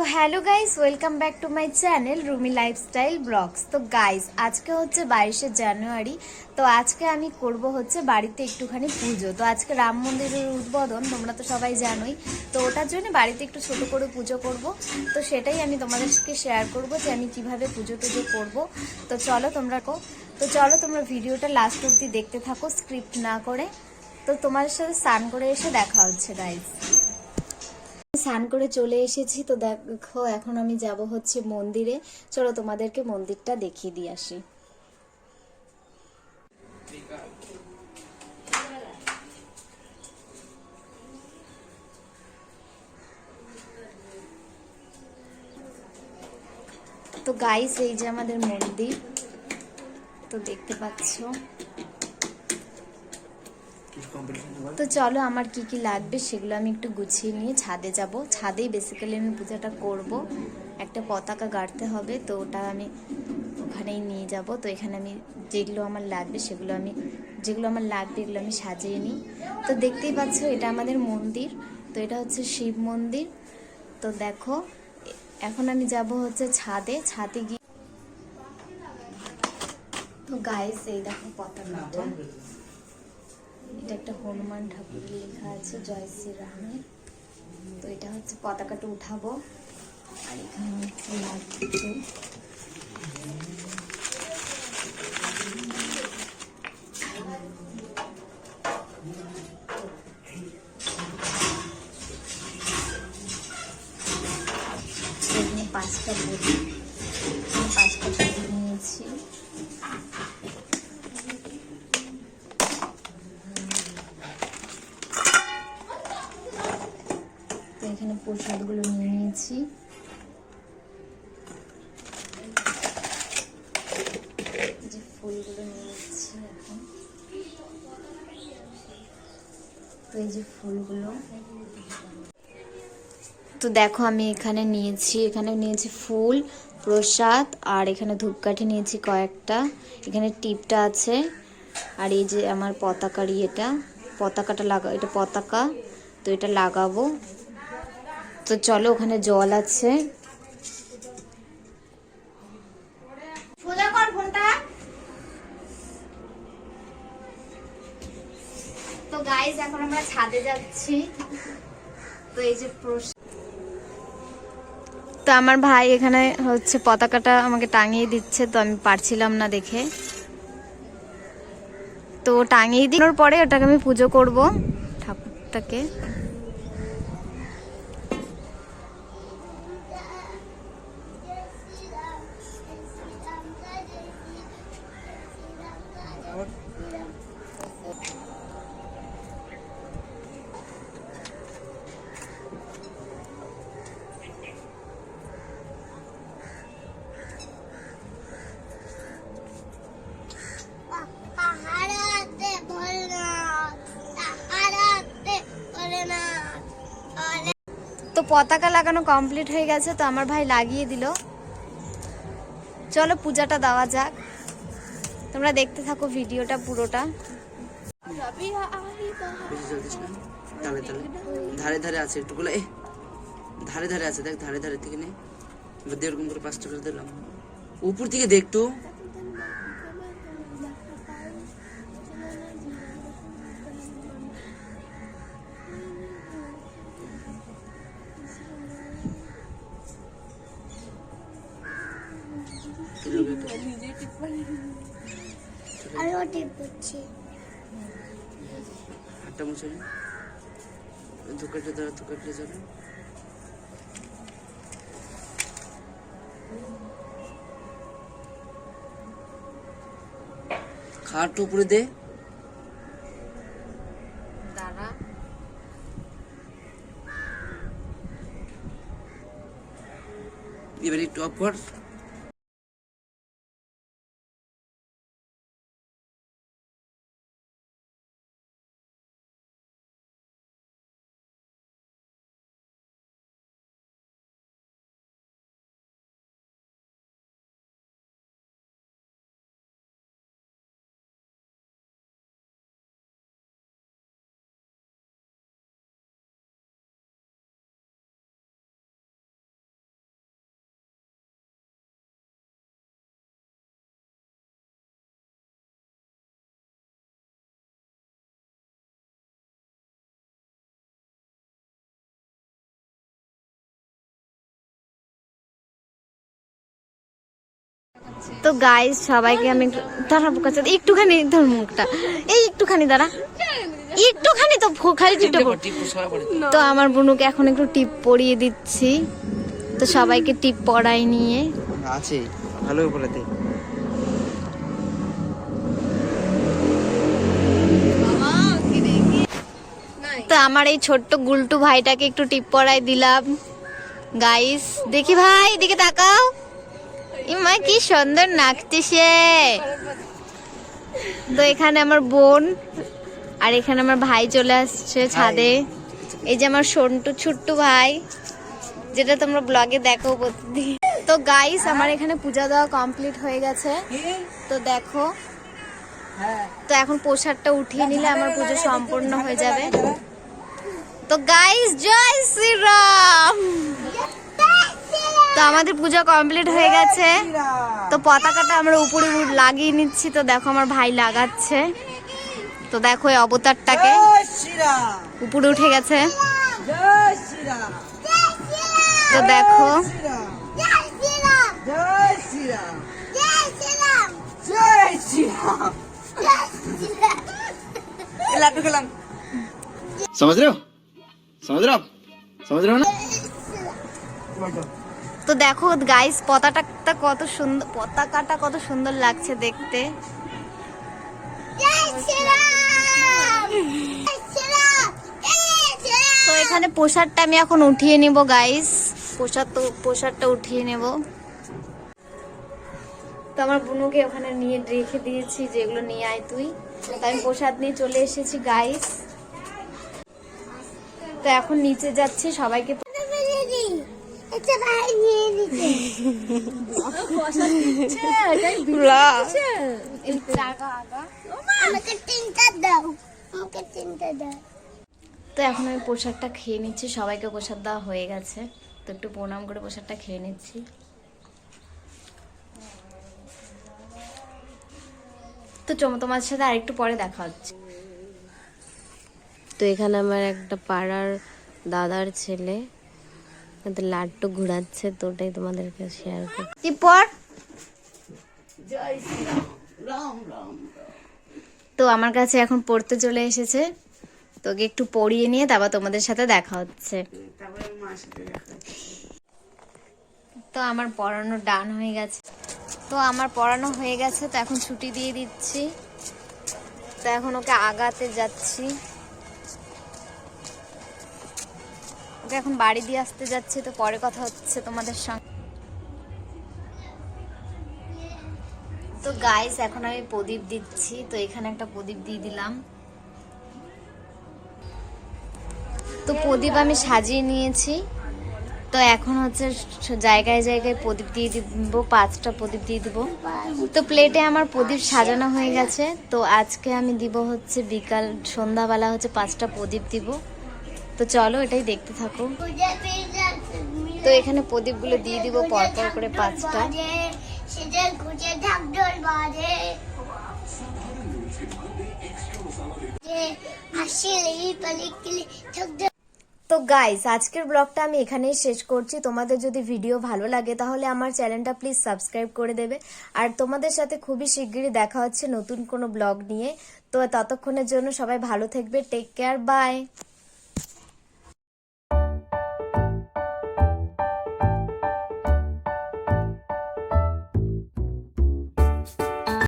তো hello guys, welcome back to my channel Rumi lifestyle vlogs. তো guys, আজকে হচ্ছে বাইশে জানুয়ারি, তো আজকে আমি করব হচ্ছে বাড়িতে একটুখানি পুজো। তো আজকে রাম মন্দিরের উদ্বোধন, তোমরা তো সবাই জানোই। তো ওটার জন্য বাড়িতে একটু ছোট করে পুজো করব। তো সেটাই আমি তোমাদেরকে শেয়ার করব যে আমি কীভাবে পুজো টুজো করব। তো চলো তোমরা কো, তো চলো তোমরা ভিডিওটা লাস্ট অব্দি দেখতে থাকো স্ক্রিপ্ট না করে। তো তোমার সাথে স্নান করে এসে দেখা হচ্ছে গাইস স্নান করে চলে এসেছি। তো দেখো, এখন আমি যাব হচ্ছে মন্দিরে। চলো তোমাদেরকে মন্দিরটা দেখিয়ে দিয়ে আসি। তো গাইস এই যে আমাদের মন্দির। তো দেখতে পাচ্ছ। তো চলো আমার কি কি লাগবে সেগুলো আমি একটু গুছিয়ে নিয়ে ছাদে যাব। ছাদেই বেসিক্যালি আমি পূজাটা করব। একটা পতাকা গাড়তে হবে তো ওটা আমি ওখানেই নিয়ে যাব। তো এখানে আমি যেগুলো আমার লাগবে সেগুলো আমি, যেগুলো আমার লাগবে এগুলো আমি সাজিয়ে নিই। তো দেখতেই পাচ্ছ এটা আমাদের মন্দির। তো এটা হচ্ছে শিব মন্দির। তো দেখো, এখন আমি যাব হচ্ছে ছাদে। ছাদে গিয়ে তো গায়ে সেই দেখো পতাকাটা। এটা একটা হনুমান ঠাকুরের লেখা আছে, জয় শ্রীরামের তো এটা হচ্ছে পতাকাটা উঠাবো। আর এখানে হচ্ছে পাঁচটা পাঁচটা নিয়েছি। প্রসাদগুলো নিয়ে নিয়েছি। যে ফুলগুলো নিয়ে নিচ্ছি এখন। তো এই যে ফুলগুলো। তো দেখো, আমি এখানে নিয়েছি এখানে নিয়েছি ফুল, প্রসাদ, আর এখানে ধূপকাঠি নিয়েছি কয়েকটা। এখানে টিপটা আছে, আর এই যে আমার পতাকার ইয়েটা পতাকাটা লাগা, এটা পতাকা, তো এটা লাগাবো। তো চলো ওখানে জল আছে। তো গাইজ এখন আমরা ছাদে যাচ্ছি। তো এই যে প্রস- তো আমার ভাই এখানে হচ্ছে পতাকাটা আমাকে টাঙিয়ে দিচ্ছে তো আমি পারছিলাম না দেখে। তো টাঙিয়ে দিনোর পরে ওটাকে আমি পুজো করব ঠাকুরটাকে। পতাকা লাগানো কমপ্লিট হয়ে গেছে, তো আমার ভাই লাগিয়ে দিল। চলো পূজাটা দেওয়া যাক। তোমরা দেখতে থাকো ভিডিওটা পুরোটা। ধারে ধারে আছে একটুগুলো। এ, ধারে ধারে আছে। দেখ, ধারে ধারে থেকে নে। এবার এরকম করে পাঁচটা করে দিলাম উপর থেকে দেখ আমি করছি। হাতটা মুছে নে। ধুকাটে ধরা ধুকাটে যাবে খাট উপরে দে। দাঁড়া। এবার একটু অফ কর। তো গাইস সবাইকে আমি একটু দাঁড়াবো কাছে একটুখানি ধর মুখটা। এই একটুখানি দাঁড়া। একটুখানি তো খালি টিপটা তো আমার বুনুকে এখন একটু টিপ পরিয়ে দিচ্ছি। তো সবাইকে টিপ পরাই নিয়ে। আছে ভালো করে দে। তো আমার এই ছোট্ট গুলটু ভাইটাকে একটু টিপ পরাই দিলাম। গাইস দেখি ভাই দিকে তাকাও। ইমা কি সুন্দর নাচতেছে তো এখানে আমার বোন আর এখানে আমার ভাই চলে আসছে ছাদে। এই যে আমার সন্টু ছোট্টু ভাই যেটা তোমরা ব্লগে দেখো প্রতিদিন। তো গাইস আমার এখানে পূজা দেওয়া কমপ্লিট হয়ে গেছে। তো দেখো। তো এখন প্রসাদটা উঠিয়ে নিলে আমার পুজো সম্পূর্ণ হয়ে যাবে। তো গাইস জয় শ্রীরাম। তো আমাদের পূজা কমপ্লিট হয়ে গেছে তো পতাকাটা আমরা উপরে উঠ- লাগিয়ে নিচ্ছি তো দেখো আমার ভাই লাগাচ্ছে তো দেখো এই অবতারটাকে উপরে উঠে গেছে তো দেখো জয় শ্রীরাম জয় শ্রীরাম জয় শ্রীরাম লাড্ডু খেলাম समझ रहे हो समझ रहे हो आप समझ रहे हो ना তো দেখো গাইস পতাকাটা কত সুন্দর পতাকাটা কত সুন্দর লাগছে দেখতে। তো এখানে প্রসাদটা আমি এখন উঠিয়ে নিব গাইস প্রসাদ তো প্রসাদটা উঠিয়ে নেব। তো আমার বুনুকে ওখানে নিয়ে রেখে দিয়েছি যেগুলো নিয়ে আয় তুই। তো আমি প্রসাদ নিয়ে চলে এসেছি গাইস তো এখন নিচে যাচ্ছি সবাইকে তো এখন আমি প্রসাদটা খেয়ে নিচ্ছি সবাইকে প্রসাদ দেওয়া হয়ে গেছে। তো একটু প্রণাম করে প্রসাদটা খেয়ে নিচ্ছি। তো চম তোমার সাথে আরেকটু পরে দেখা হচ্ছে। তো এখানে আমার একটা পাড়ার দাদার ছেলে ওদের লাড্ডু ঘুরাচ্ছে তো ওটাই তোমাদেরকে শেয়ার করি কি পর তো আমার কাছে এখন পড়তে চলে এসেছে। তোকে একটু পড়িয়ে নিয়ে তারপর তোমাদের সাথে দেখা হচ্ছে। তো আমার পড়ানো ডান হয়ে গেছে। তো আমার পড়ানো হয়ে গেছে তো এখন ছুটি দিয়ে দিচ্ছি। তো এখন ওকে আগাতে যাচ্ছি। ওকে এখন বাড়ি দিয়ে আসতে যাচ্ছি, তো পরে কথা হচ্ছে তোমাদের সঙ্গে। তো গাইস এখন আমি প্রদীপ দিচ্ছি, তো এখানে একটা প্রদীপ দিয়ে দিলাম। তো প্রদীপ আমি সাজিয়ে নিয়েছি, তো এখন হচ্ছে জায়গায় জায়গায় প্রদীপ দিয়ে দিব, পাঁচটা প্রদীপ দিয়ে দিব। তো প্লেটে আমার প্রদীপ সাজানো হয়ে গেছে, তো আজকে আমি দিব হচ্ছে বিকাল, সন্ধ্যাবেলা হচ্ছে পাঁচটা প্রদীপ দিব। তো চলো এটাই দেখতে থাকো। তো এখানে প্রদীপগুলো দিয়ে দিব পরপর করে পাঁচটা। তো গাইস আজকের ব্লগটা আমি এখানেই শেষ করছি। তোমাদের যদি ভিডিও ভালো লাগে, তাহলে আমার চ্যানেলটা প্লিজ সাবস্ক্রাইব করে দেবে। আর তোমাদের সাথে খুবই শিগগিরই দেখা হচ্ছে নতুন কোনো ব্লগ নিয়ে। তো ততক্ষণের জন্য সবাই ভালো থাকবে। Take care bye